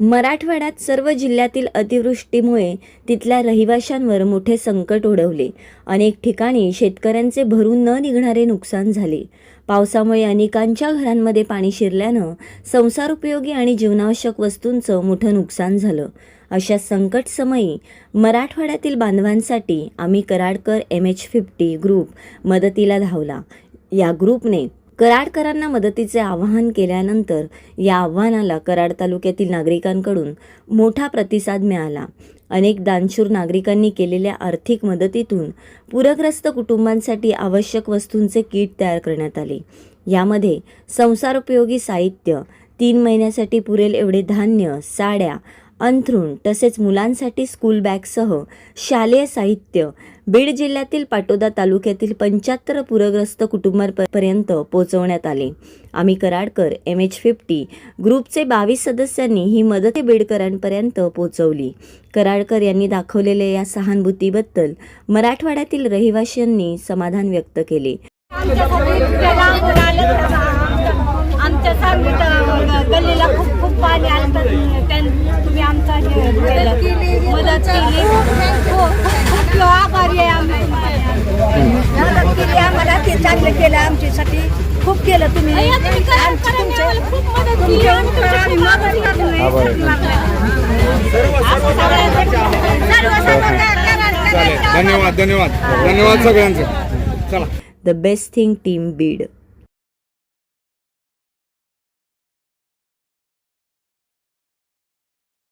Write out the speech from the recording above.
मराठवाड्यात सर्व जिल्ह्यातील अतिवृष्टीमुळे तिथल्या रहिवाशांवर मोठे संकट ओढवले. अनेक ठिकाणी शेतकऱ्यांचे भरून न निघणारे नुकसान झाले. पावसामुळे अनेकांच्या घरांमध्ये पाणी शिरल्यानं संसारोपयोगी आणि जीवनावश्यक वस्तूंचं मोठं नुकसान झालं. अशा संकट समयी मराठवाड्यातील बांधवांसाठी आम्ही Karadkar M H fifty group मदतीला धावला. या ग्रुपने कराडकरांना मदतीचे आवाहन केल्यानंतर या आव्हानाला कराड तालुक्यातील नागरिकांकडून मोठा प्रतिसाद मिळाला. अनेक दानशूर नागरिकांनी केलेल्या आर्थिक मदतीतून पूरग्रस्त कुटुंबांसाठी आवश्यक वस्तूंचे किट तयार करण्यात आले. यामध्ये संसारोपयोगी साहित्य तीन महिन्यासाठी पुरेल एवढे धान्य साड्या अंथरूण तसेच मुलांसाठी स्कूल बॅगसह शालेय साहित्य बीड जिल्ह्यातील पाटोदा तालुक्यातील पंच्याहत्तर पूरग्रस्त कुटुंबांपर्यंत पोहोचवण्यात आले. आम्ही कराडकर एम एच फिफ्टी ग्रुपचे बावीस सदस्यांनी ही मदत बीडकरांपर्यंत पोहोचवली. कराडकर यांनी दाखवलेल्या या सहानुभूतीबद्दल मराठवाड्यातील रहिवाशांनी समाधान व्यक्त केले. गल्लीला खूप खूप पाणी आलं तर तुम्ही आमचा मदत केली. केलं आमच्यासाठी. खूप केलं तुम्ही. आमची चालेल धन्यवाद. धन्यवाद. धन्यवाद. सगळ्यांचं. चला. The best thing team Beed